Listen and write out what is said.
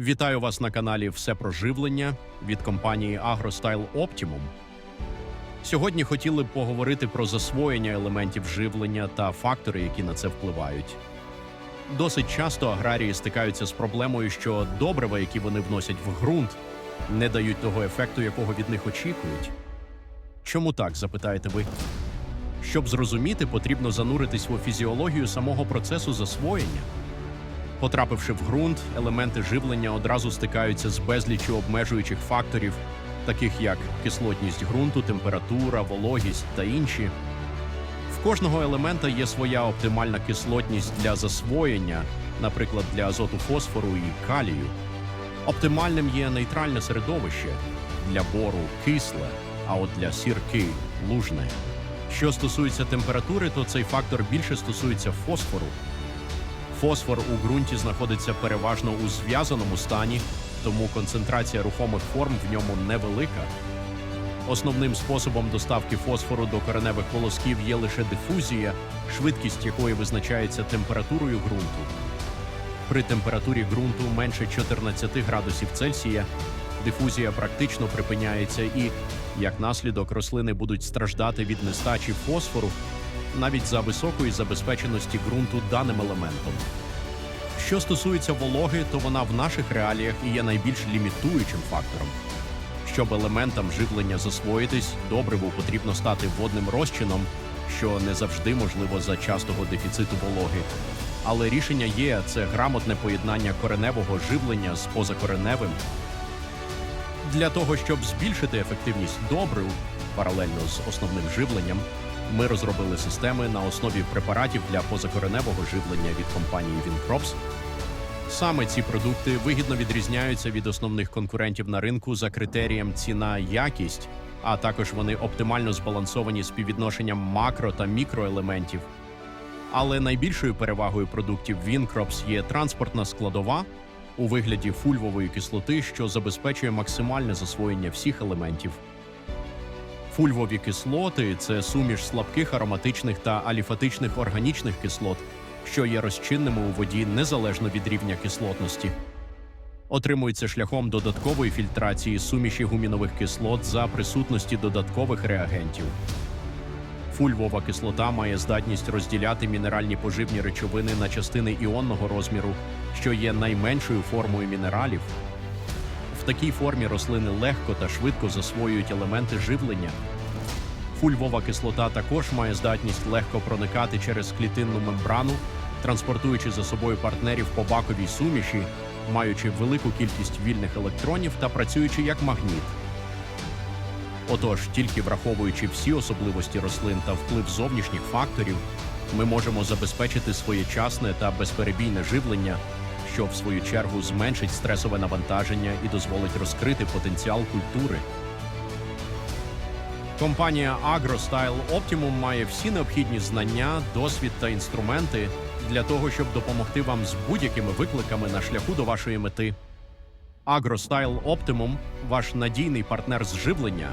Вітаю вас на каналі Все про живлення від компанії AgroStyle Optimum. Сьогодні хотіли б поговорити про засвоєння елементів живлення та фактори, які на це впливають. Досить часто аграрії стикаються з проблемою, що добрива, які вони вносять в ґрунт, не дають того ефекту, якого від них очікують. Чому так, запитаєте ви? Щоб зрозуміти, потрібно зануритись в фізіологію самого процесу засвоєння. Потрапивши в ґрунт, елементи живлення одразу стикаються з безліччю обмежуючих факторів, таких як кислотність ґрунту, температура, вологість та інші. В кожного елемента є своя оптимальна кислотність для засвоєння, наприклад, для азоту фосфору і калію. Оптимальним є нейтральне середовище для бору кисле, а от для сірки лужне. Що стосується температури, то цей фактор більше стосується фосфору. Фосфор у ґрунті знаходиться переважно у зв'язаному стані, тому концентрація рухомих форм в ньому невелика. Основним способом доставки фосфору до кореневих волосків є лише дифузія, швидкість якої визначається температурою ґрунту. При температурі ґрунту менше 14 градусів Цельсія дифузія практично припиняється і, як наслідок, рослини будуть страждати від нестачі фосфору навіть за високої забезпеченості ґрунту даним елементом. Що стосується вологи, то вона в наших реаліях і є найбільш лімітуючим фактором. Щоб елементам живлення засвоїтись, добриву потрібно стати водним розчином, що не завжди можливо за частого дефіциту вологи. Але рішення є це грамотне поєднання кореневого живлення з позакореневим. Для того, щоб збільшити ефективність добрив паралельно з основним живленням, ми розробили системи на основі препаратів для позакореневого живлення від компанії Wincrops. Саме ці продукти вигідно відрізняються від основних конкурентів на ринку за критерієм ціна-якість, а також вони оптимально збалансовані співвідношенням макро та мікроелементів. Але найбільшою перевагою продуктів Wincrops є транспортна складова у вигляді фульвової кислоти, що забезпечує максимальне засвоєння всіх елементів. Фульвові кислоти це суміш слабких ароматичних та аліфатичних органічних кислот, що є розчинними у воді незалежно від рівня кислотності. Отримується шляхом додаткової фільтрації суміші гумінових кислот за присутності додаткових реагентів. Фульвова кислота має здатність розділяти мінеральні поживні речовини на частини іонного розміру, що є найменшою формою мінералів. В такій формі рослини легко та швидко засвоюють елементи живлення. Фульвова кислота також має здатність легко проникати через клітинну мембрану, транспортуючи за собою партнерів по баковій суміші, маючи велику кількість вільних електронів та працюючи як магніт. Отож, тільки враховуючи всі особливості рослин та вплив зовнішніх факторів, ми можемо забезпечити своєчасне та безперебійне живлення, що в свою чергу зменшить стресове навантаження і дозволить розкрити потенціал культури. Компанія AgroStyle Optimum має всі необхідні знання, досвід та інструменти для того, щоб допомогти вам з будь-якими викликами на шляху до вашої мети. AgroStyle Optimum – ваш надійний партнер з живлення,